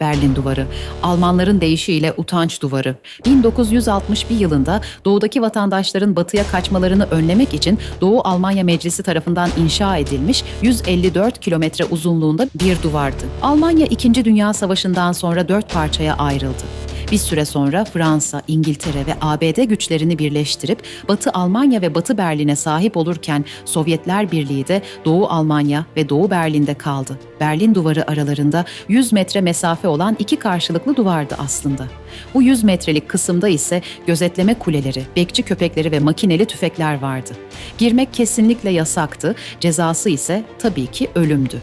Berlin Duvarı, Almanların deyişiyle utanç duvarı. 1961 yılında doğudaki vatandaşların batıya kaçmalarını önlemek için Doğu Almanya Meclisi tarafından inşa edilmiş 154 kilometre uzunluğunda bir duvardı. Almanya 2. Dünya Savaşı'ndan sonra dört parçaya ayrıldı. Bir süre sonra Fransa, İngiltere ve ABD güçlerini birleştirip Batı Almanya ve Batı Berlin'e sahip olurken Sovyetler Birliği de Doğu Almanya ve Doğu Berlin'de kaldı. Berlin duvarı aralarında 100 metre mesafe olan iki karşılıklı duvardı aslında. Bu 100 metrelik kısımda ise gözetleme kuleleri, bekçi köpekleri ve makineli tüfekler vardı. Girmek kesinlikle yasaktı, cezası ise tabii ki ölümdü.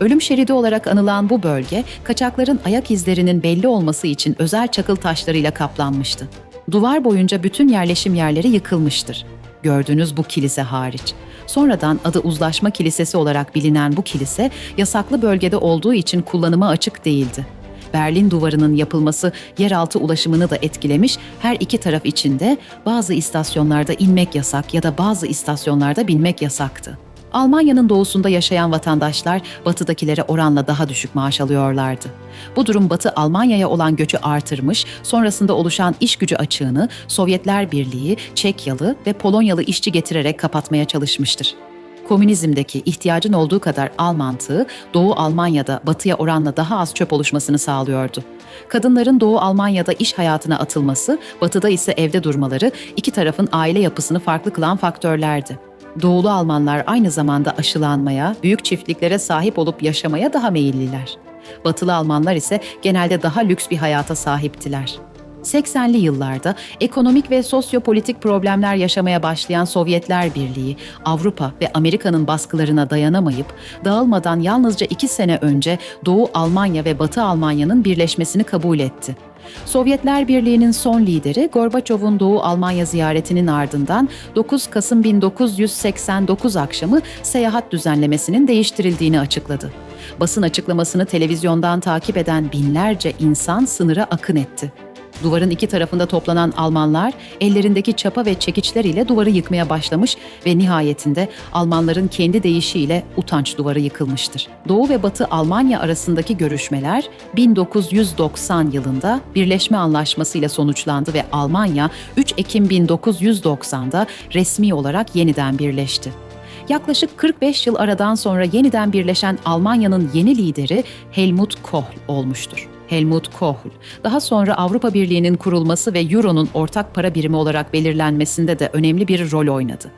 Ölüm şeridi olarak anılan bu bölge, kaçakların ayak izlerinin belli olması için özel çakıl taşlarıyla kaplanmıştı. Duvar boyunca bütün yerleşim yerleri yıkılmıştır. Gördüğünüz bu kilise hariç. Sonradan adı Uzlaşma Kilisesi olarak bilinen bu kilise, yasaklı bölgede olduğu için kullanıma açık değildi. Berlin duvarının yapılması yeraltı ulaşımını da etkilemiş, her iki taraf içinde bazı istasyonlarda inmek yasak ya da bazı istasyonlarda binmek yasaktı. Almanya'nın doğusunda yaşayan vatandaşlar batıdakilere oranla daha düşük maaş alıyorlardı. Bu durum Batı Almanya'ya olan göçü artırmış, sonrasında oluşan iş gücü açığını Sovyetler Birliği, Çekyalı ve Polonyalı işçi getirerek kapatmaya çalışmıştır. Komünizmdeki ihtiyacın olduğu kadar al mantığı Doğu Almanya'da batıya oranla daha az çöp oluşmasını sağlıyordu. Kadınların Doğu Almanya'da iş hayatına atılması, batıda ise evde durmaları iki tarafın aile yapısını farklı kılan faktörlerdi. Doğulu Almanlar aynı zamanda aşılanmaya, büyük çiftliklere sahip olup yaşamaya daha meyilliler. Batılı Almanlar ise genelde daha lüks bir hayata sahiptiler. 80'li yıllarda ekonomik ve sosyopolitik problemler yaşamaya başlayan Sovyetler Birliği, Avrupa ve Amerika'nın baskılarına dayanamayıp dağılmadan yalnızca iki sene önce Doğu Almanya ve Batı Almanya'nın birleşmesini kabul etti. Sovyetler Birliği'nin son lideri Gorbaçov'un Doğu Almanya ziyaretinin ardından 9 Kasım 1989 akşamı seyahat düzenlemesinin değiştirildiğini açıkladı. Basın açıklamasını televizyondan takip eden binlerce insan sınıra akın etti. Duvarın iki tarafında toplanan Almanlar ellerindeki çapa ve çekiçler ile duvarı yıkmaya başlamış ve nihayetinde Almanların kendi deyişiyle utanç duvarı yıkılmıştır. Doğu ve Batı Almanya arasındaki görüşmeler 1990 yılında Birleşme Anlaşması ile sonuçlandı ve Almanya 3 Ekim 1990'da resmi olarak yeniden birleşti. Yaklaşık 45 yıl aradan sonra yeniden birleşen Almanya'nın yeni lideri Helmut Kohl olmuştur. Helmut Kohl, daha sonra Avrupa Birliği'nin kurulması ve Euro'nun ortak para birimi olarak belirlenmesinde de önemli bir rol oynadı.